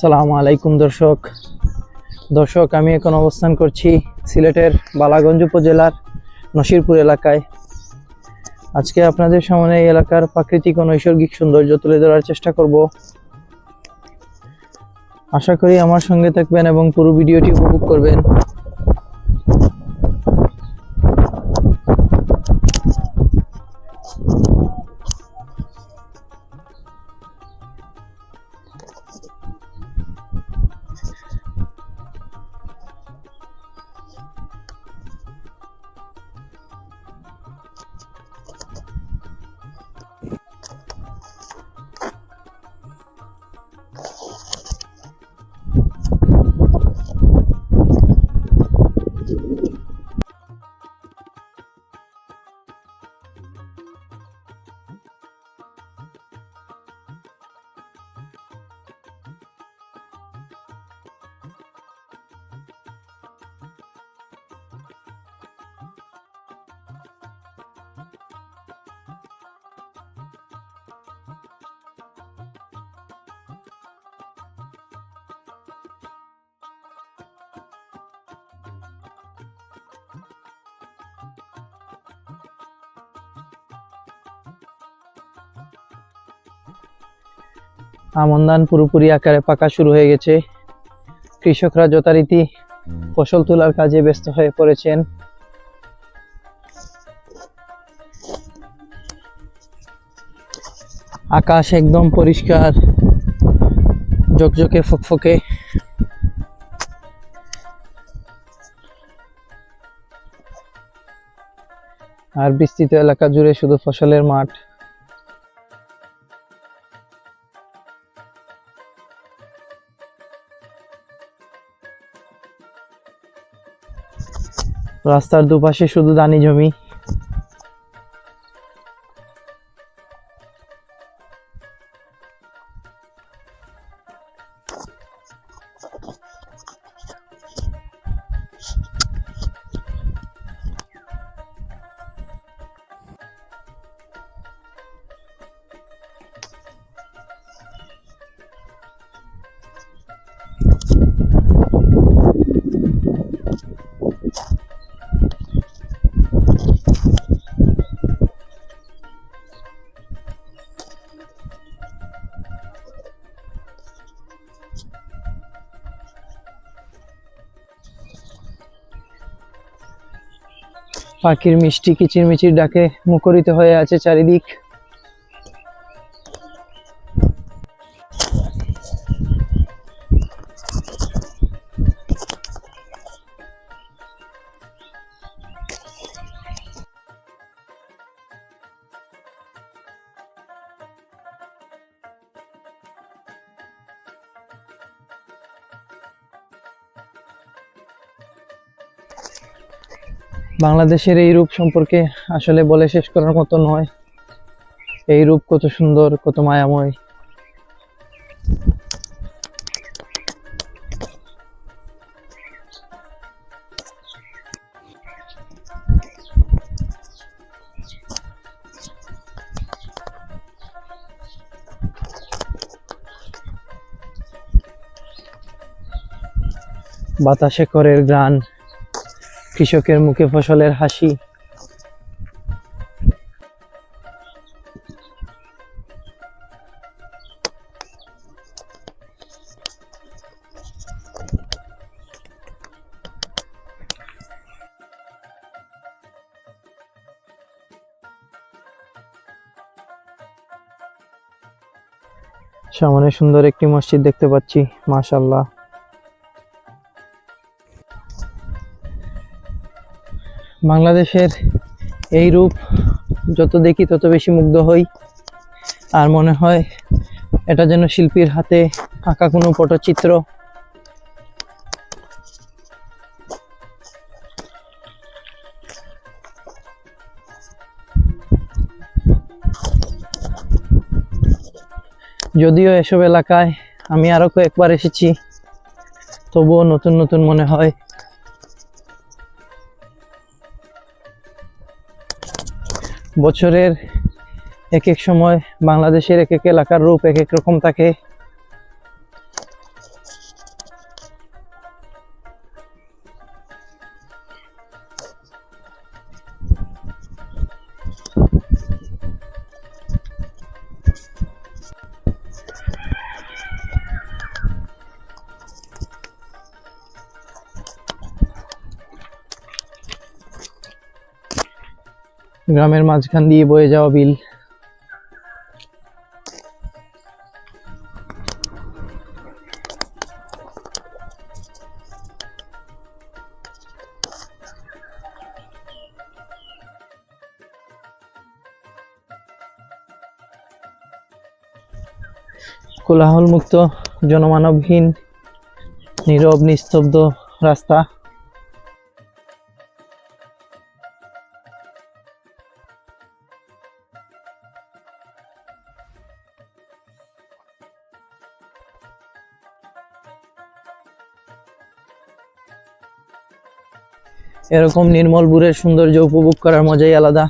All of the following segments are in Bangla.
সালামু আলাইকুম, দর্শক। দর্শক, আমি এখন অবস্থান করছি সিলেটের বালাগঞ্জ উপজেলার নসিরপুর এলাকায়। আজকে আপনাদের সামনে এই এলাকার প্রাকৃতিক ও নৈসর্গিক সৌন্দর্য তুলে ধরার চেষ্টা করব। আশা করি আমার সঙ্গে থাকবেন এবং পুরো ভিডিওটি উপভোগ করবেন। আমন ধান পুরোপুরি আকারে পাকা শুরু হয়ে গেছে। কৃষকরা যথারীতি ফসল তোলার কাজে ব্যস্ত হয়ে পড়েছেন। আকাশ একদম পরিষ্কার, ঝকঝকে, ফকফকে। আর বিস্তৃত এলাকা জুড়ে শুধু ফসলের মাঠ। রাস্তার দুপাশে শুধু দানি জমি। পাখির মিষ্টি কিচিরমিচির ডাকে মুখরিত হয়ে আছে চারিদিক। বাংলাদেশের এই রূপ সম্পর্কে আসলে বলে শেষ করার মতো নয়। এই রূপ কত সুন্দর, কত মায়াময়। বাতাসে করের গান কৃষকের মুখে ফসলের হাসি। সামনে সুন্দর একটি মসজিদ দেখতে পাচ্ছি মাশাল্লাহ বাংলাদেশের এই রূপ যত দেখি তত বেশি মুগ্ধ হই। আর মনে হয় এটা যেন শিল্পীর হাতে আঁকা কোনো পটচিত্র। যদিও এসব এলাকায় আমি আরও কয়েকবার এসেছি, তবুও নতুন নতুন মনে হয় বছরের এক এক সময় বাংলাদেশের এক এক এলাকার রূপ এক এক রকম থাকে। গ্রামের মাঝখান দিয়ে বয়ে যাওয়া বিল। কোলাহল মুক্ত জনমানবহীন নীরব নিস্তব্ধ রাস্তা। এরকম নির্মল বুড়ের সৌন্দর্য উপভোগ করার মজাই আলাদা।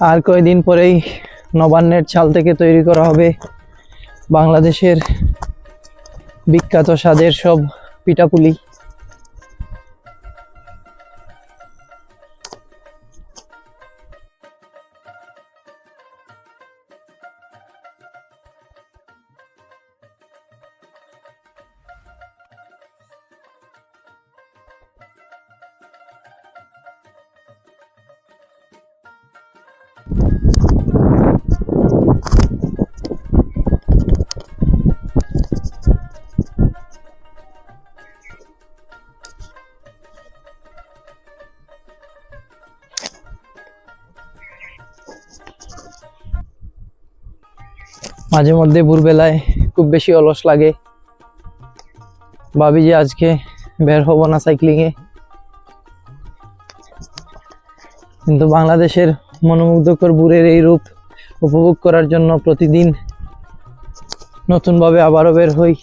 আর কয়েকদিন পরেই নবান্নের চাল থেকে তৈরি করা হবে বাংলাদেশের বিখ্যাত স্বাদের সব পিঠাপুলি। মাঝে মধ্যে ভোরবেলায় খুব বেশি অলস লাগে। ভাবি যে আজকে বের হব না সাইক্লিংয়ে কিন্তু বাংলাদেশের মনোমুগ্ধকর বুড়ের এই রূপ উপভোগ করার জন্য প্রতিদিন নতুনভাবে আবারও বের হই।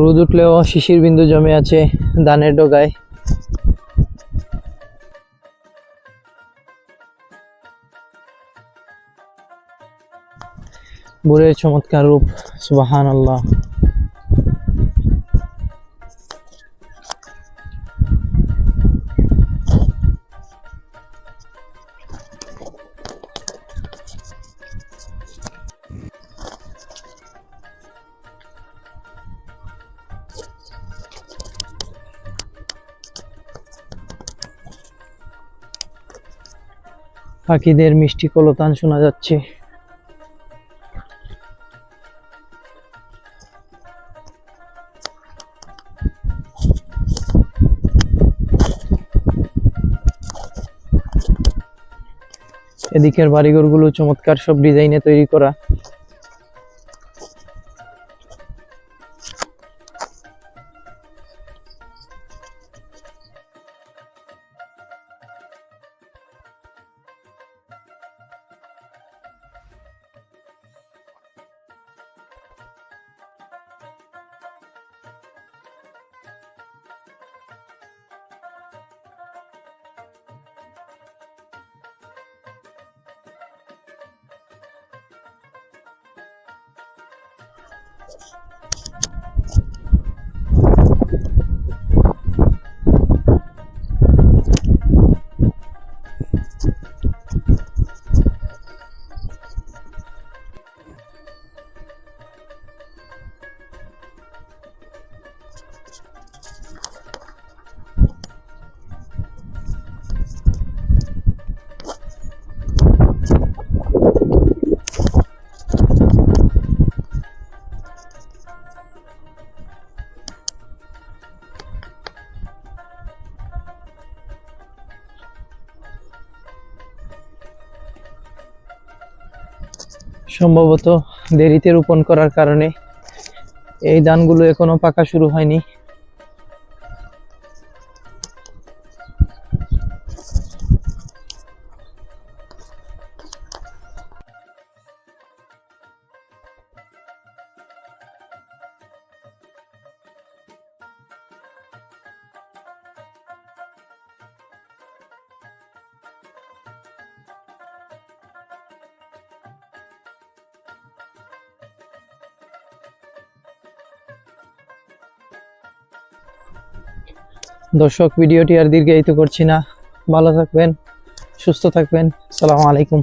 রোদ উঠলেও শিশির বিন্দু জমে আছে ধানের ডগায়। বুড়ের চমৎকার রূপ সুবাহান আল্লাহ পাখিদের মিষ্টি কলতান শোনা যাচ্ছে। এদিকের বাড়িঘরগুলো চমৎকার সব ডিজাইনে তৈরি করা। すいません。সম্ভবত দেরিতে রোপণ করার কারণে এই ধানগুলো এখনও পাকা শুরু হয়নি। দর্শক ভিডিওটি আর দীর্ঘায়িত করছি না। ভালো থাকবেন সুস্থ থাকবেন। সালামু আলাইকুম।